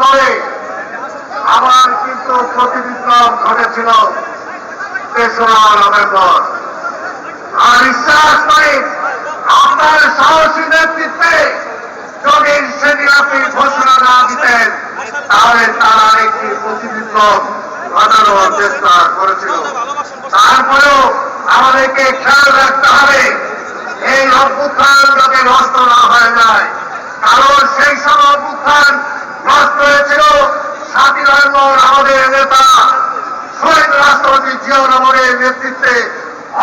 পরে আবার কিন্তু প্রতিবিপ্লব ঘটেছিল তেসরা নভেম্বর। আর বিশ্বাস করি আপনার সাহসী নেতৃত্বে যদি সেদিন আপনি ঘোষণা না দিতেন, তাহলে তারা একটি প্রতিবিপ্লব ঘটানোর চেষ্টা করেছিল। তারপরেও আমাদেরকে খেয়াল রাখতে হবে, এই অভ্যুত্থান যাতে নষ্ট না হয়ে যায়। কারণ সেই সময় অভ্যুত্থান নষ্ট হয়েছিল সাতই নভেম্বর আমাদের নেতা শহীদ রাষ্ট্রপতি জিয়াউর রহমানের নেতৃত্বে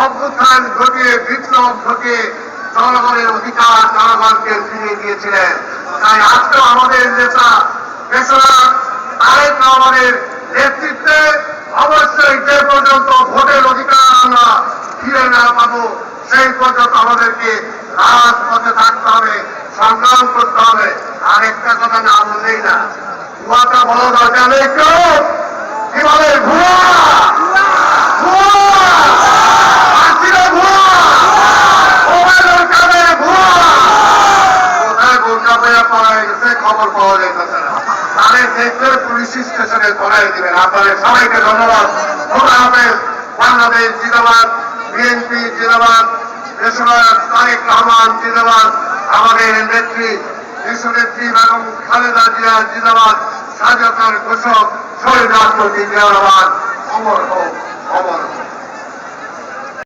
অভ্যুত্থান ঘটিয়ে, বিপ্লব ঘটিয়ে জনগণের অধিকার জনগণকে ফিরিয়ে দিয়েছিলেন। তাই আজকে আমাদের নেতা রহমানের নেতৃত্বে অবশ্যই যে পর্যন্ত ভোটের অধিকার আমরা ফিরে না পাবো, সেই পর্যন্ত আমাদেরকে রাজপথে থাকতে হবে, সংগ্রাম করতে হবে। আর একটা কথা না বললেই না। ভুয়াটা বড় দরকার নেই কেউ কি পেয়ে পাওয়া গেছে খবর পাওয়া যাইতেছে না তাদের দেখলে পুলিশ স্টেশনে ধরাই দিবেন। আপনাদের সবাইকে ধন্যবাদ। খোদা হাফেজ। বাংলাদেশ জিন্দাবাদ, বিএনপি জিন্দাবাদ দেশনায়ক তারেক রহমান জিন্দাবাদ, আমাদের নেত্রী, দেশনেত্রী বেগম খালেদা জিয়া জিন্দাবাদ, স্বাধীনতার ঘোষক, শহীদ রাষ্ট্রপতি জিয়া